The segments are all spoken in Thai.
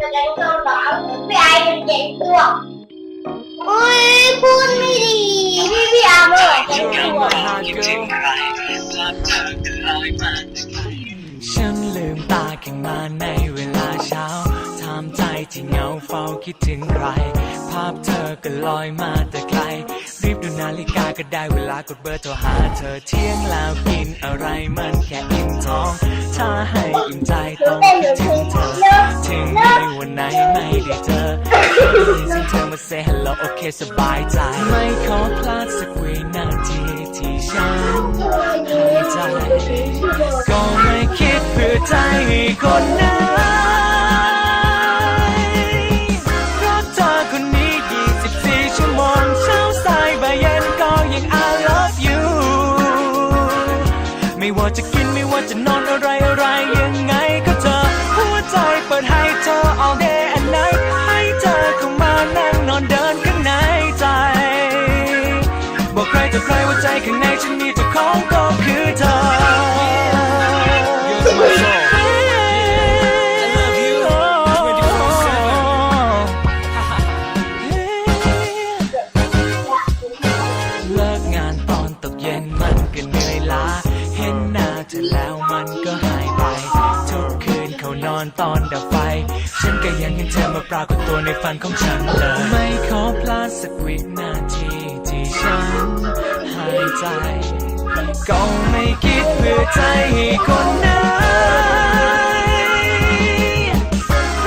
จะแกงส้มเหรอพี่ไอ้เป็นแกงส้มโอ้ยพูดไม่ดีพี่พี่อาร์มเลยแกงส้มฉันลืมตาขึ้นมาในเวลาเช้าถามใจที่เหงาเฝ้าคิดถึงใคร ภาพเธอก็ลอยมาแต่ไกล รีบดูนาฬิกาก็ได้เวลากดเบอร์โทรหาเธอเที่ยงแล้วกินอะไรมันแค่อิ่มท้อง ถ้าให้อิ่มใจต้องคิดถึงเธอถึงในวันไหนไม่ได้เจอซึ่งเธอมา say hello โอเคสบายใจ ไม่ขอพลาดสักวินาทีที่ฉันหายใจก็ไม่คิดเพื่อใจคนไหน ใจข้างในฉันมีเจ้าของก็คือเธอ You're my soul I love you เลิกงานตอนตกเย็นมันก็เหนื่อยล้า เห็นหน้าเธอแล้วมันก็หายไป ทุกคืนเขานอนตอนดับไฟ ฉันก็ยังเห็นเธอมาปรากฏตัวในฝันของฉันเลย ไม่ขอพลาดสักวินาทีที่ฉัน ใจ ก็ไม่คิดเพื่อใจให้คนไหน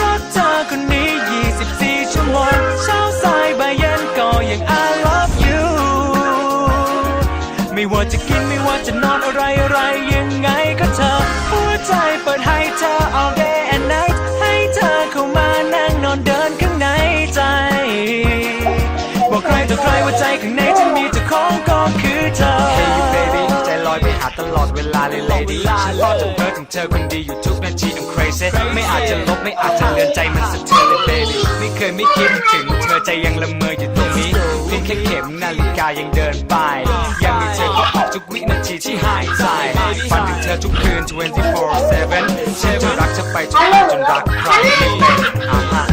รักเธอคนนี้ 24 ชั่วโมงเช้าสายบ่ายเย็นก็ยัง I love you ไม่ว่าจะกินไม่ว่าจะนอนอะไรอะไรยังไงก็เธอ หัวใจเปิดให้เธอ all day and night ให้เธอเข้ามานั่งนอนเดินข้างในใจ บอกใครต่อใครว่าใจข้างในฉันมีเจ้าขอ หาตลอดเวลาเลย lady ฉันรอจนเพ้อถึงเธอคนดีอยู่ทุกนาที I'm crazy ไม่อาจจะลบไม่อาจจะเลือนใจมันสะเทือนเลย baby ไม่เคยไม่คิดถึงเธอใจยังละเมออยู่ตรงนี้เพียงแค่เข็มนาฬิกายังเดินไป ยังมีเธอก็ออกทุกวินาทีที่หายใจฝันถึงเธอทุกคืน 24/7ฉันจะรักเธอไปจนกว่าจนรักครไม่เป็นอ่าฮะ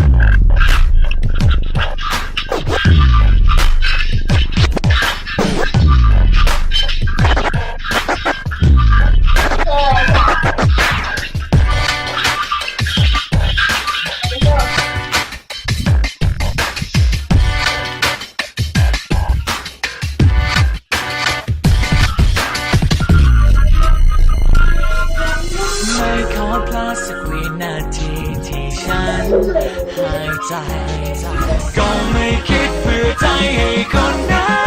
ฉันหายใจ ก็ไม่คิดเพื่อใจให้คนนั้น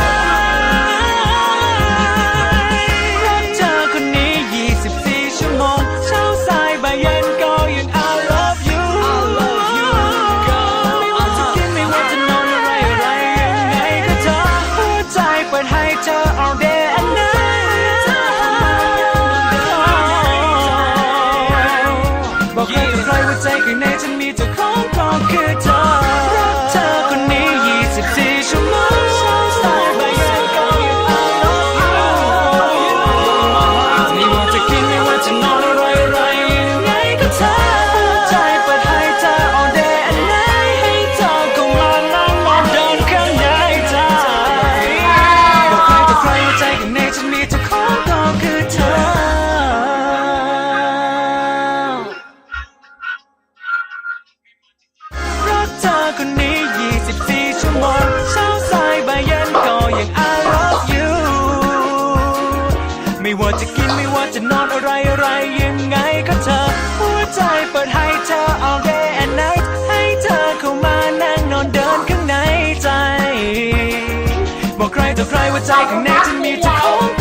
ข้างในฉันมีเจ้าของก็คือเธอ ไม่ว่าจะกินไม่ว่าจะนอนอะไรอะไรยังไงก็เธอ หัวใจเปิดให้เธอ all day and night ให้เธอเข้ามานั่งนอนเดินข้างในใจ บอกใครต่อใครว่าใจข้างในจะมีเธอ